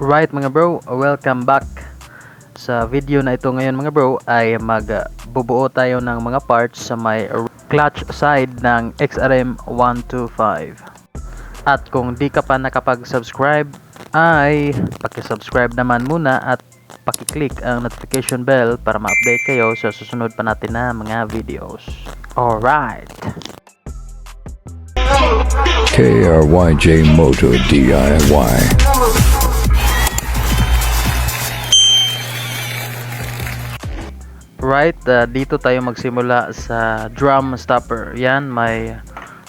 Right mga bro, welcome back. Sa video na ito ngayon mga bro ay magbubuo tayo ng mga parts sa may clutch side ng XRM 125. At kung di ka pa nakapag-subscribe ay paki-subscribe naman muna at paki-click ang notification bell para ma-update kayo sa susunod pa natin na mga videos. Alright! KRYJ Moto DIY. Right, uh, dito tayo magsimula sa drum stopper. Yan, may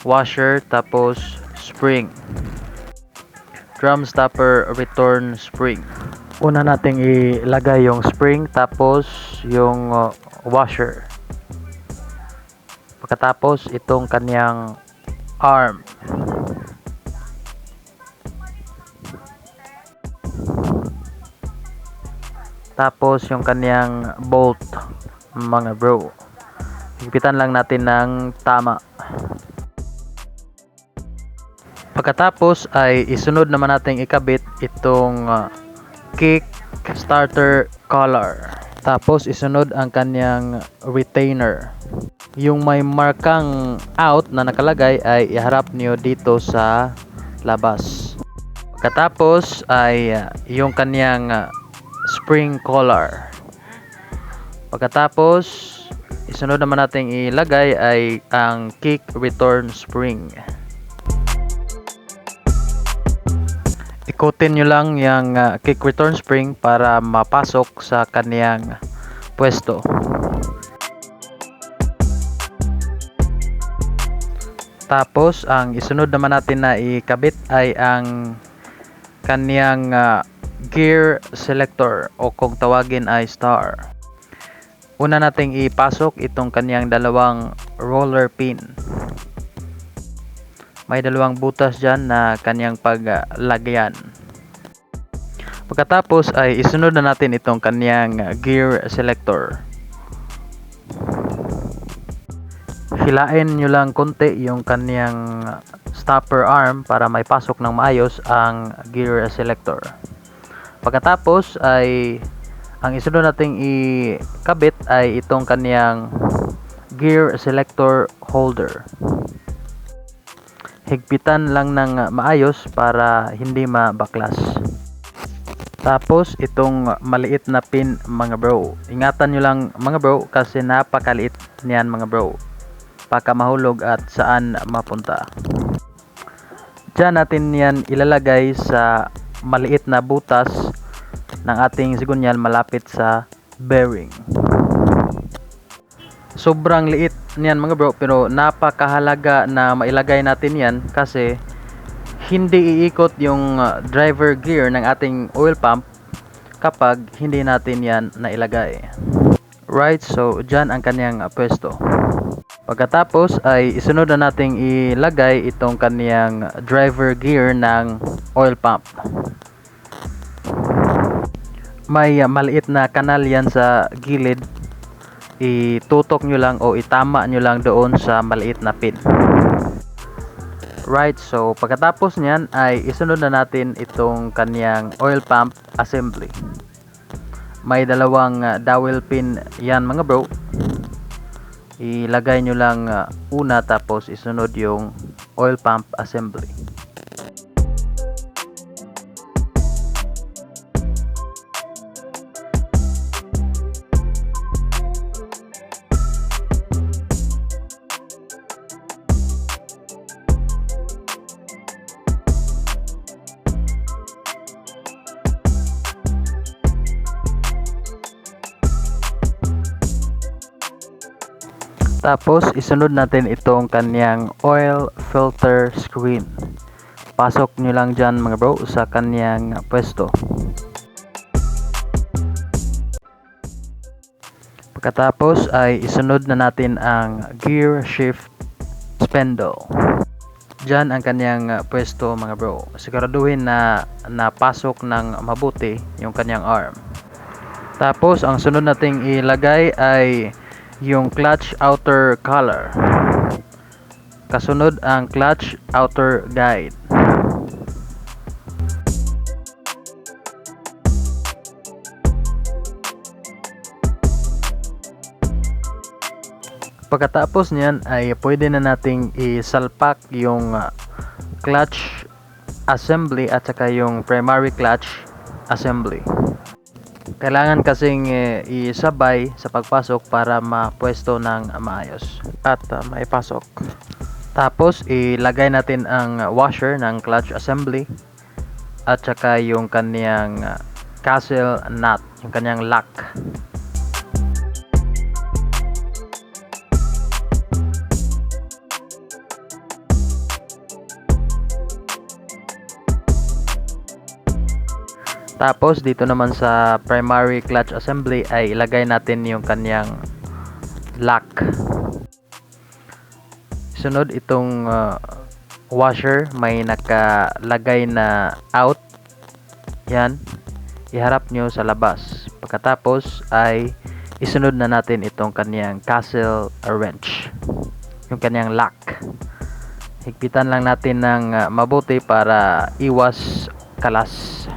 washer tapos spring. Drum stopper return spring. Una nating ilagay yung spring tapos yung uh, washer. Pagkatapos itong kanyang arm. Tapos yung kanyang bolt mga bro. Higpitan lang natin ng tama. Pagkatapos ay isunod naman natin ikabit itong uh, kick starter collar. Tapos isunod ang kanyang retainer. Yung may markang out na nakalagay ay iharap niyo dito sa labas. Pagkatapos ay uh, yung kanyang uh, spring collar. Pagkatapos, isunod naman natin ilagay ay ang kick return spring. Ikutin nyo lang yung uh, kick return spring para mapasok sa kaniyang pwesto. Tapos, ang isunod naman natin na ikabit ay ang kaniyang uh, gear selector o kung tawagin ay star. Una nating ipasok itong kaniyang dalawang roller pin. May dalawang butas dyan na kaniyang paglagyan. Pagkatapos ay isunod na natin itong kaniyang gear selector. Hilain nyo lang konti yung kaniyang stopper arm para may pasok ng maayos ang gear selector. Pagkatapos ay ang isunod nating ikabit ay itong kaniyang gear selector holder. Higpitan lang ng maayos para hindi mabaklas. Tapos itong maliit na pin mga bro. Ingatan nyo lang mga bro kasi napakaliit niyan mga bro. Baka mahulog at saan mapunta. Diyan natin yan ilalagay sa maliit na butas ng ating sigunyal malapit sa bearing. Sobrang liit niyan mga bro pero napakahalaga na mailagay natin yan kasi hindi iikot yung uh, driver gear ng ating oil pump kapag hindi natin yan nailagay. Right, so dyan ang kanyang uh, pwesto. Pagkatapos ay isunod na nating ilagay itong kaniyang driver gear ng oil pump may uh, maliit na kanal yan sa gilid. Itutok nyo lang o itama nyo lang doon sa maliit na pin. Right so pagkatapos nyan ay isunod na natin itong kanyang oil pump assembly. May dalawang uh, dowel pin yan mga bro. Ilagay nyo lang uh, una tapos isunod yung oil pump assembly Tapos isunod natin itong kanyang oil filter screen. Pasok nyo lang dyan mga bro sa kanyang pwesto. Pagkatapos ay isunod na natin ang gear shift spindle. Diyan ang kanyang pwesto mga bro. Siguraduhin na napasok ng mabuti yung kanyang arm. Tapos ang sunod nating ilagay ay yung clutch outer collar. Kasunod ang clutch outer guide. Pagkatapos niyan ay pwede na nating isalpak yung ah, clutch assembly at saka yung primary clutch assembly. Kailangan kasing eh, isabay sa pagpasok para mapwesto ng maayos at ah, maipasok. Tapos ilagay natin ang washer ng clutch assembly at saka yung kanyang ah, castle nut, yung kanyang lock. Tapos dito naman sa primary clutch assembly ay ilagay natin yung kanyang lock. Sunod itong uh, washer may nakalagay na out. Yan. Iharap nyo sa labas. Pagkatapos ay isunod na natin itong kanyang castle wrench. Yung kanyang lock. Higpitan lang natin ng uh, mabuti para iwas kalas.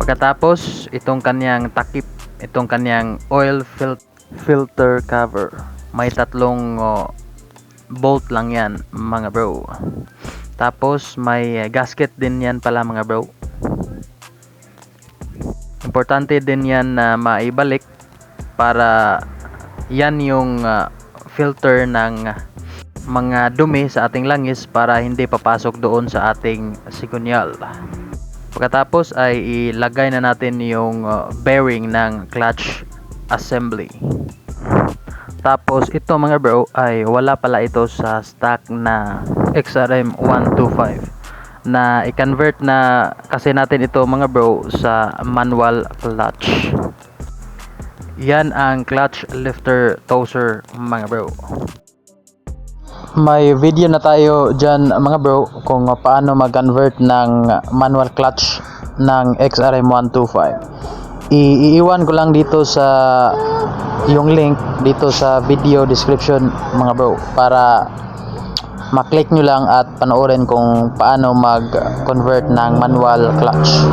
Pagkatapos, itong kanyang takip, itong kanyang oil fil- filter cover. May tatlong oh, bolt lang yan, mga bro. Tapos, may gasket din yan pala, mga bro. Importante din yan na maibalik para yan yung ah, filter ng mga dumi sa ating langis para hindi papasok doon sa ating sigunyal. Pagkatapos ay ilagay na natin yung uh, bearing ng clutch assembly. Tapos ito mga bro ay wala pala ito sa stock na XRM 125 na i-convert na kasi natin ito mga bro sa manual clutch. Yan ang clutch lifter toser mga bro. May video na tayo dyan mga bro kung paano mag-convert ng manual clutch ng XRM125. I- iiwan ko lang dito sa yung link dito sa video description mga bro para maklik nyo lang at panoorin kung paano mag-convert ng manual clutch.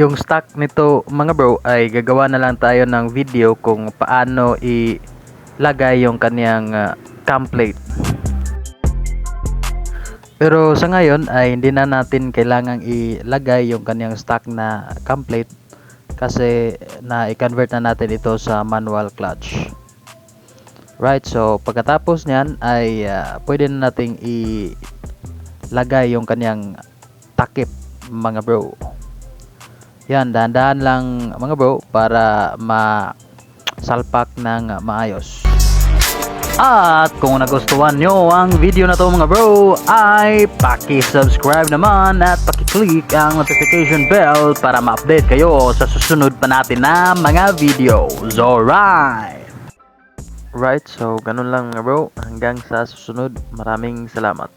Yung stock nito mga bro ay gagawa na lang tayo ng video kung paano ilagay yung kaniyang uh, cam plate. Pero sa ngayon ay hindi na natin kailangang ilagay yung kaniyang stock na cam plate kasi na i-convert na natin ito sa manual clutch. Right, so pagkatapos niyan ay uh, pwede na nating ilagay yung kaniyang takip mga bro. Yan, dahan-dahan lang mga bro para ma-salpak ng maayos. At kung nagustuhan nyo ang video na to mga bro ay paki-subscribe naman at paki-click ang notification bell para ma-update kayo sa susunod pa natin na mga videos. Alright! Right, so ganun lang mga bro. Hanggang sa susunod. Maraming salamat.